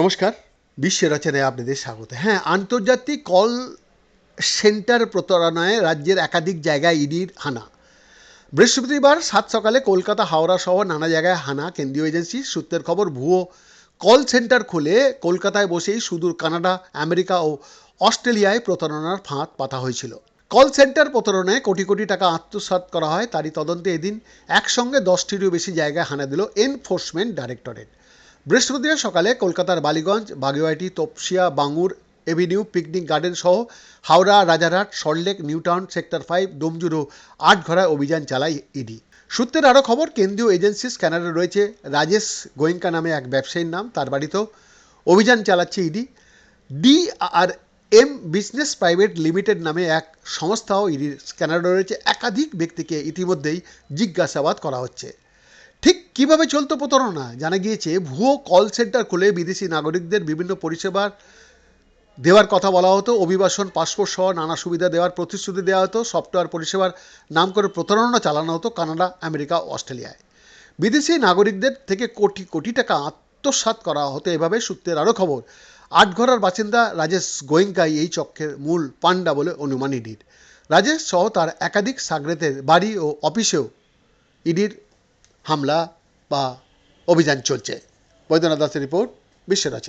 নমস্কার, বিশ্বের রচনায় আপনাদের স্বাগত। হ্যাঁ আন্তর্জাতিক কল সেন্টার প্রতারণায় রাজ্যের একাধিক জায়গায় ইডির হানা। বৃহস্পতিবার সাত সকালে কলকাতা, হাওড়া সহ নানা জায়গায় হানা। কেন্দ্রীয় এজেন্সি সূত্রের খবর, ভুয়ো কল সেন্টার খুলে কলকাতায় বসেই সুদূর কানাডা, আমেরিকা ও অস্ট্রেলিয়ায় প্রতারণার ফাঁদ পাতা হয়েছিল। কল সেন্টার প্রতারণায় কোটি কোটি টাকা আত্মসাৎ করা হয়, তারই তদন্তে এদিন একসঙ্গে দশটিরও বেশি জায়গায় হানা দিল এনফোর্সমেন্ট ডাইরেক্টরেট। বৃহস্পতিবার সকালে কলকাতার Ballygunge Baguiati Tapsia Bangur Avenue, Picnic Garden সহ Howrah, Rajarhat, Salt Lake, New Town, Sector Five Domjur আটঘরায় অভিযান চালায় ইডি। সূত্রের আরও খবর, কেন্দ্রীয় এজেন্সি স্ক্যানারে রয়েছে রাজেশ গোয়েঙ্কা নামে এক ব্যবসায়ীর নাম, তার বাড়িতেও অভিযান চালাচ্ছে ED. D R M business private limited নামে এক সংস্থাও ইডির স্ক্যানারে রয়েছে। একাধিক ব্যক্তিকে ইতিমধ্যেই জিজ্ঞাসাবাদ করা হচ্ছে। ঠিক কীভাবে চলতো প্রতারণা? জানা গিয়েছে, ভুয়ো কল সেন্টার খুলে বিদেশি নাগরিকদের বিভিন্ন পরিষেবার দেওয়ার কথা বলা হতো। অভিবাসন, পাসপোর্ট সহ নানা সুবিধা দেওয়ার প্রতিশ্রুতি দেওয়া হতো। সফটওয়্যার পরিষেবার নাম করে প্রতারণা চালানো হতো কানাডা, আমেরিকা, অস্ট্রেলিয়ায়। বিদেশি নাগরিকদের থেকে কোটি কোটি টাকা আত্মসাৎ করা হতো। এভাবে সূত্রের আরও খবর আটঘরার বাসিন্দা রাজেশ গোয়েঙ্কাই এই চক্রের মূল পান্ডা বলে অনুমান ইডির। রাজেশ সহ তার একাধিক সাগরেতের বাড়ি ও অফিসেও ইডির হামলা বা অভিযান চলছে। বৈদ্যনাথ দাসের রিপোর্ট বিশ্বের রচনা।